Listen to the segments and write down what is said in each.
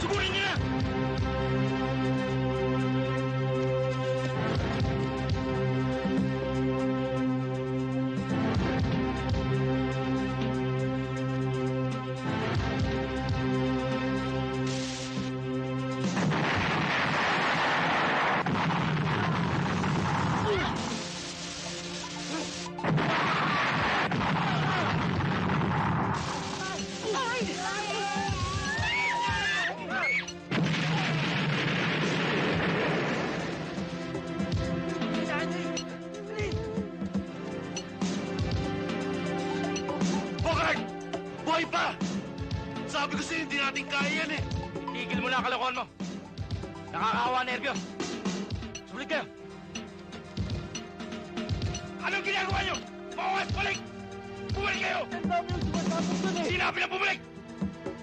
Sugurin niyo Sabi ko sa'yo, hindi natin kaya yan eh. Tigil mo na ang kalokohan mo. Nakakahawa nervyo. Sulit kayo. Anong ginagawa niyo? Bawas! Balik! Bumalik kayo! Ang dami yung sumasabog dun eh. Sinabi na bumalik!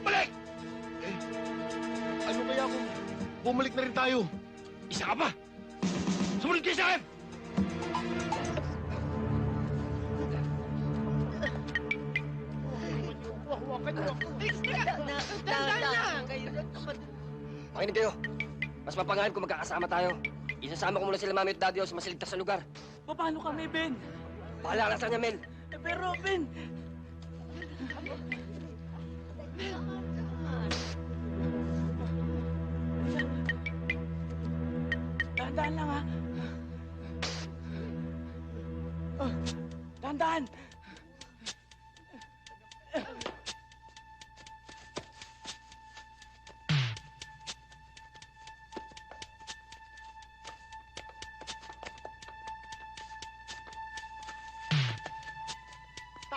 Balik! Ano kaya kung bumalik na rin tayo? Isa ka pa! Sumunod kayo sa akin! Niyo ako. Makinig kayo. Mas mapangalan kung magkakasama tayo. Isasama ko muna sila mami at daddy sa masiligtas na lugar. Paano kami, Ben? Bahala ka na sa kanya, Mel. Eh, Pero, Ben, Dahan-dahan lang, ha? Ah, Dahan-dahan!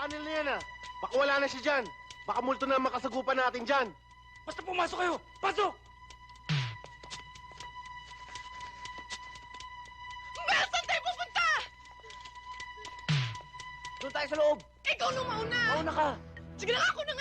Tunnel na yan ah. Baka wala na siya dyan. Baka multo na ang makasagupan natin dyan. Basta pumasok kayo! Pasok! Mel, saan tayo pupunta? Doon tayo sa loob. Ikaw nung mauna. Mauna ka! Sige na ako na nga.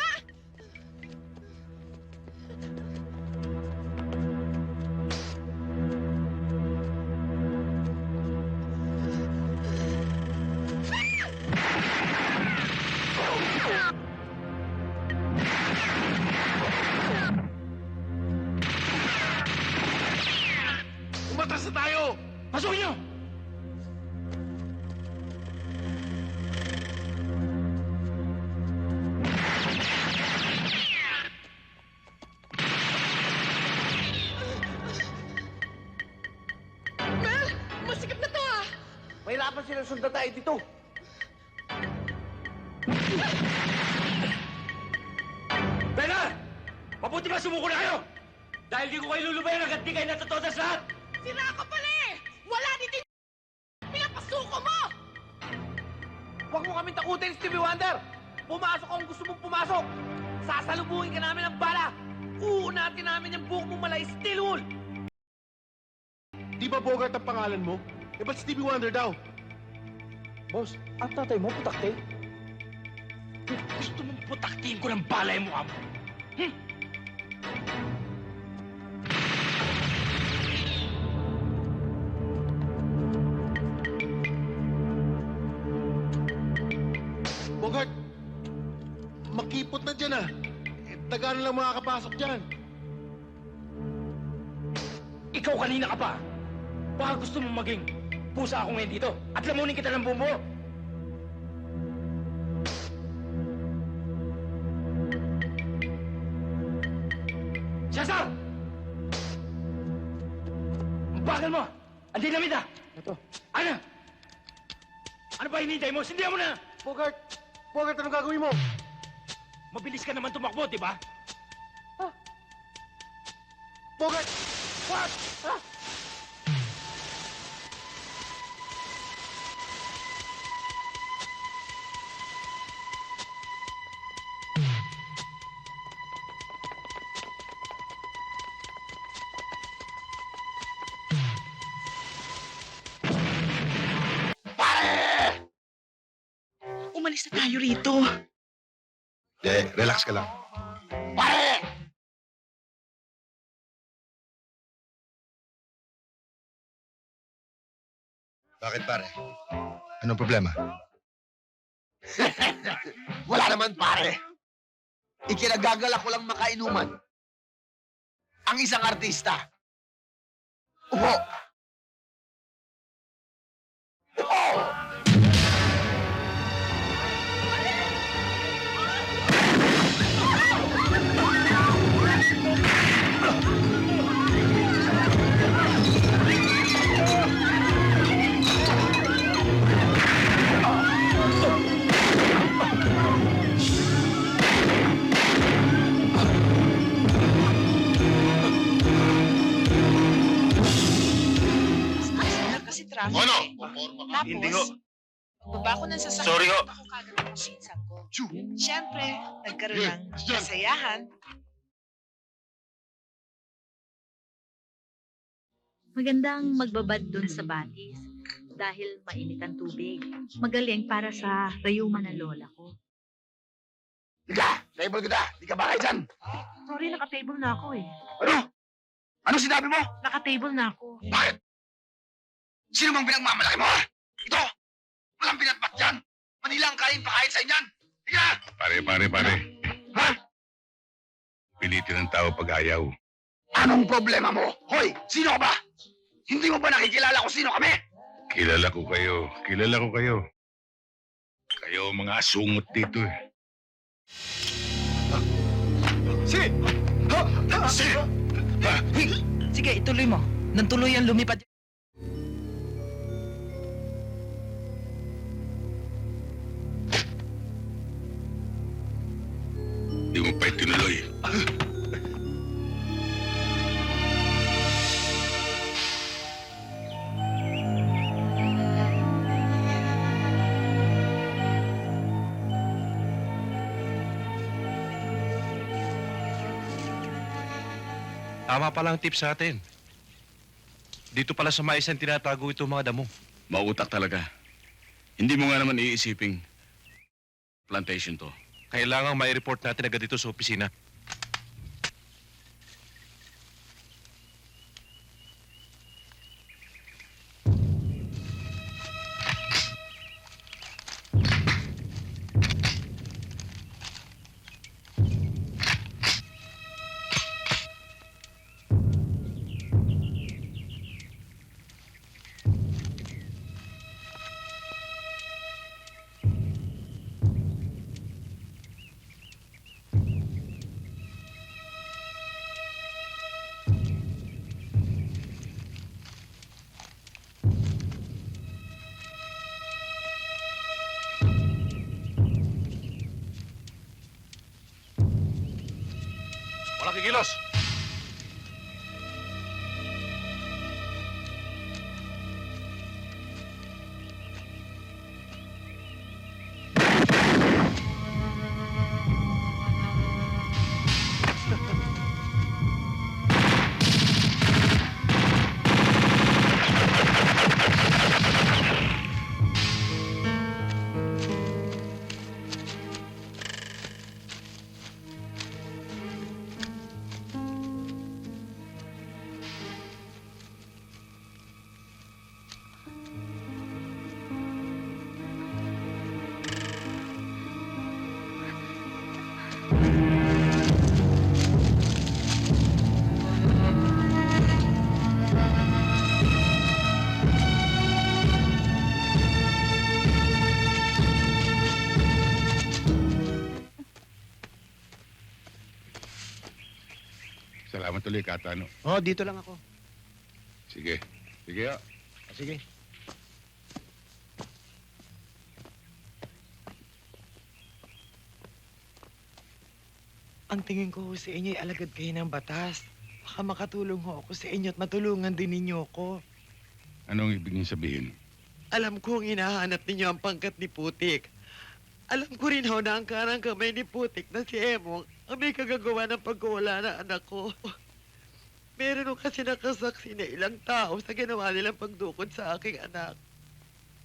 Mahirapan silang sundan tayo dito. Bella! Mabuti ba sumuko na kayo? Dahil di ko kayo lulubayan hanggat di kayo natutodas lahat! Sira ka pala eh. Wala dito yung pinapasuko mo. Huwag mo kami takutin, Stevie Wonder! Pumasok kung gusto mong pumasok! Sasalubungin ka namin ng bala! Uunatin namin yung buhok mong malay steel wool! Di ba Bogart ang pangalan mo? Eh ba't Stevie Wonder daw? Boss, ang tatay mo putakte? Gusto mong putaktiin ko ng bala yung mukha mo? Hmm? Bogart, makipot na dyan ah. Eh, taga na lang makakapasok dyan. Ikaw kanina ka pa. Baka gusto mong maging pusa ako ngayon dito at lamunin kita ng bumuo. Cesar! Ang bagal mo! Ang dinamit ah! Ito. Ano? Ano ba hinihintay mo? Sindihan mo na! Bogart, Bogart, anong gagawin mo? Mabilis ka naman tumakbo, di ba? Bogart! What? Ah! Tayo rito. Eh, relax ka lang. Bakit pare? Anong problema? Wala naman pare. Ikinagagalak ko lang makainuman. ang isang artista. Upo! Sir, Tapos, Hindi ho. baba ko ng sasakyan. Sorry ho. Ako kagad ng pinsan ko. Siyempre, nagkaroon ng kasayahan. Magandang magbabad dun sa batis dahil mainit ang tubig. Magaling para sa rayuma ng lola ko. Ika! Table kita! Di ka bakay dyan! Sorry, naka-table na ako eh. Ano? Ano sinabi mo? Naka-table na ako. Bakit? Sino bang pinagmamalaki mo? ha? Ito! Walang pinatpat dyan! Manila ang kain pakain sa inyan! Ika! Pare, pare, pare. Ha? Pilitin ng tao pag ayaw. Anong problema mo? Hoy! Sino ka ba? Hindi mo ba nakikilala kung sino kami? Kilala ko kayo. Kilala ko kayo. Kayo ang mga asungot dito eh. Si! Ha? Ha? Si! Ha? Sige, ituloy mo. Nang tuluyan lumipad mo pa itinuloy. Tama palang tip sa atin. Dito pala sa mais ang tinatago itong mga damo. Mautak talaga. Hindi mo nga naman iisiping plantation to. Kailangang may report natin agad dito sa opisina. Walang ulit, Katano. Oh, dito lang ako. Sige. Sige, ah. Sige. Ang tingin ko ho sa inyo ay alagad kayo ng batas. Baka makatulong ho ako sa inyo at matulungan din ninyo ako. Anong ibig niyo sabihin? Alam ko ang hinahanap ninyo ang pangkat ni Putik. Alam ko rin ho na ang karang kamay ni Putik na si Emong ang may kagagawa ng pagkawala ng anak ko. Meron kasi nakasaksi na ilang tao sa ginawa nilang pagdukod sa aking anak.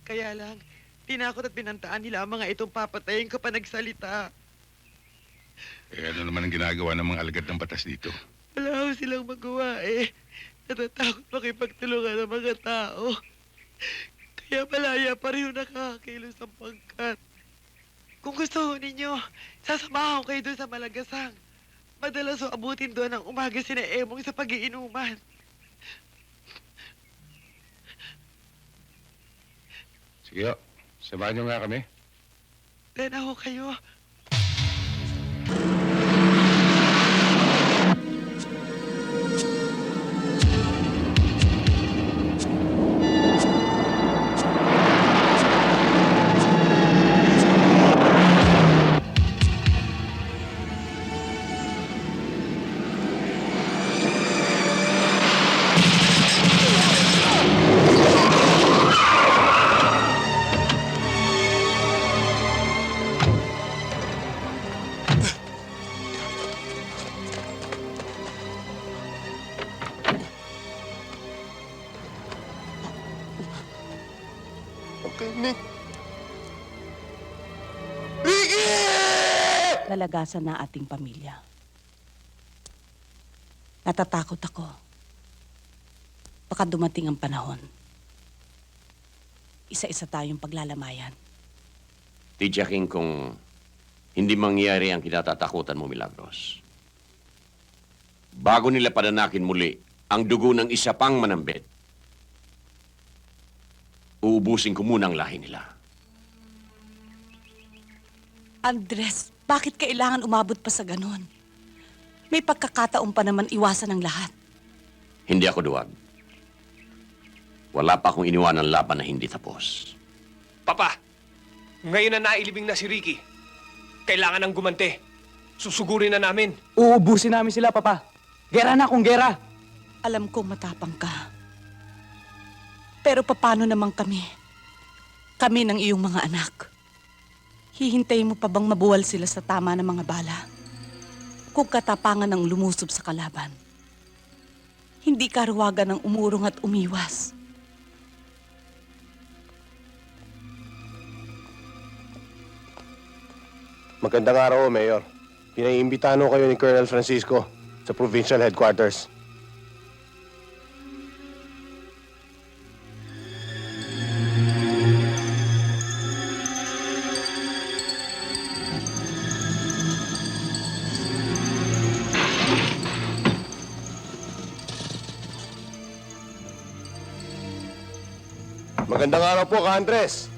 Kaya lang, tinakot at pinantaan nila ang mga itong papatayin ko pa nagsalita. Eh, ano naman ang ginagawa ng mga alagad ng batas dito? Wala ko silang magawa eh. Natatakot makipagtulungan ng mga tao. Kaya malaya pa rin yung nakakakilos ang pangkat. Kung gusto ho ninyo, sasamahan ko kayo doon sa Malagasang. Madalas ho abutin doon ang umaga sina Emong sa pagiinuman. Sige ho, samahan niyo nga kami. Tena ho kayo. Lalagasan na ating pamilya. Natatakot ako. Baka dumating ang panahon. Isa-isa tayong paglalamayan. Tiyakin kung hindi mangyari ang kinatatakutan mo, Milagros. Bago nila padanakin muli ang dugo ng isa pang manambit, uubusin ko muna ang lahi nila. Andres, bakit kailangan umabot pa sa ganon? May pagkakataon pa naman iwasan ang lahat. Hindi ako duwag. Wala pa akong iniwan ng laban na hindi tapos. Papa, ngayon na nailibing na si Ricky. Kailangan ng gumante. Susugurin na namin. Uubusin namin sila, Papa. Gera na kung gera. Alam ko matapang ka. Pero paano naman kami? Kami ng iyong mga anak. Hihintayin mo pa bang mabuwal sila sa tama ng mga bala? Kung katapangan ang lumusob sa kalaban. Hindi karuwagan ng umurong at umiwas. Magandang araw, Mayor. Pinaiimbitahan kayo ni Colonel Francisco sa provincial headquarters. Magandang araw po, Ka-Andres.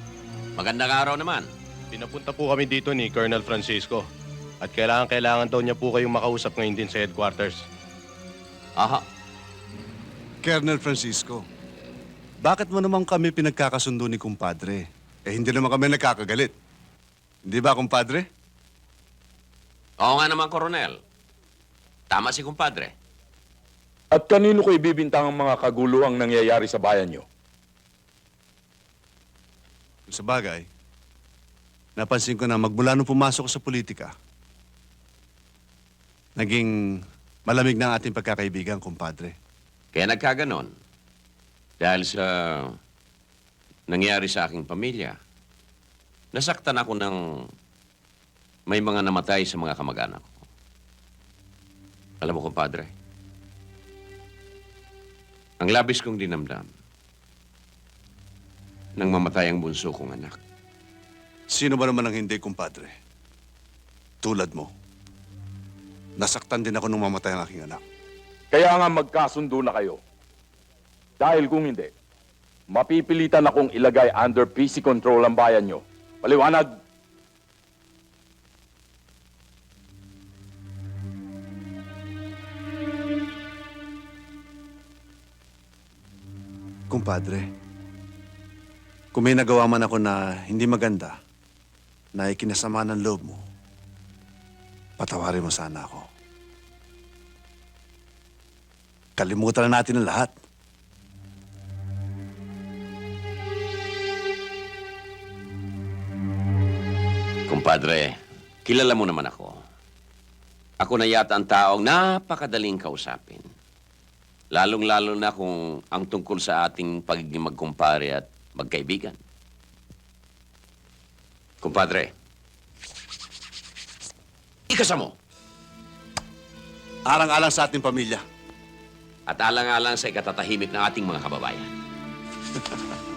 Magandang araw naman. Pinapunta po kami dito ni Colonel Francisco. At kailangan-kailangan daw niya po kayong makausap ngayon din sa headquarters. Aha, Colonel Francisco, bakit mo naman kami pinagkakasundo ni kumpadre? Eh, hindi naman kami nagkakagalit. Hindi ba, kumpadre? Oo nga naman, Koronel. Tama si kumpadre. At kanino ko ibibintang ang mga kaguluhang nangyayari sa bayan nyo? Sa bagay, napansin ko na magmula nung pumasok ko sa politika, naging malamig na ang ating pagkakaibigan, kumpadre. Kaya nagkaganon. Dahil sa nangyari sa aking pamilya, nasaktan ako ng may mga namatay sa mga kamag-anak ko. Alam mo, kumpadre, ang labis kong dinamdam nang mamatay ang bunso kong anak. Sino ba naman ang hindi, kumpadre? Tulad mo. Nasaktan din ako nung mamatay ang aking anak. Kaya nga magkasundo na kayo. Dahil kung hindi, mapipilitan akong ilagay under PC control ang bayan nyo. Paliwanag! Kumpadre, kung may nagawa man ako na hindi maganda, na ikinasama ng loob mo, patawarin mo sana ako. Kalimutan na natin ang lahat. Kumpadre, kilala mo naman ako. Ako na yata ang taong napakadaling kausapin. Lalong-lalo na kung ang tungkol sa ating pagiging magkumpare at magkaibigan. Kumpadre, ikasa mo Arang-alang sa ating pamilya. at alang-alang sa ikatatahimik ng ating mga kababayan.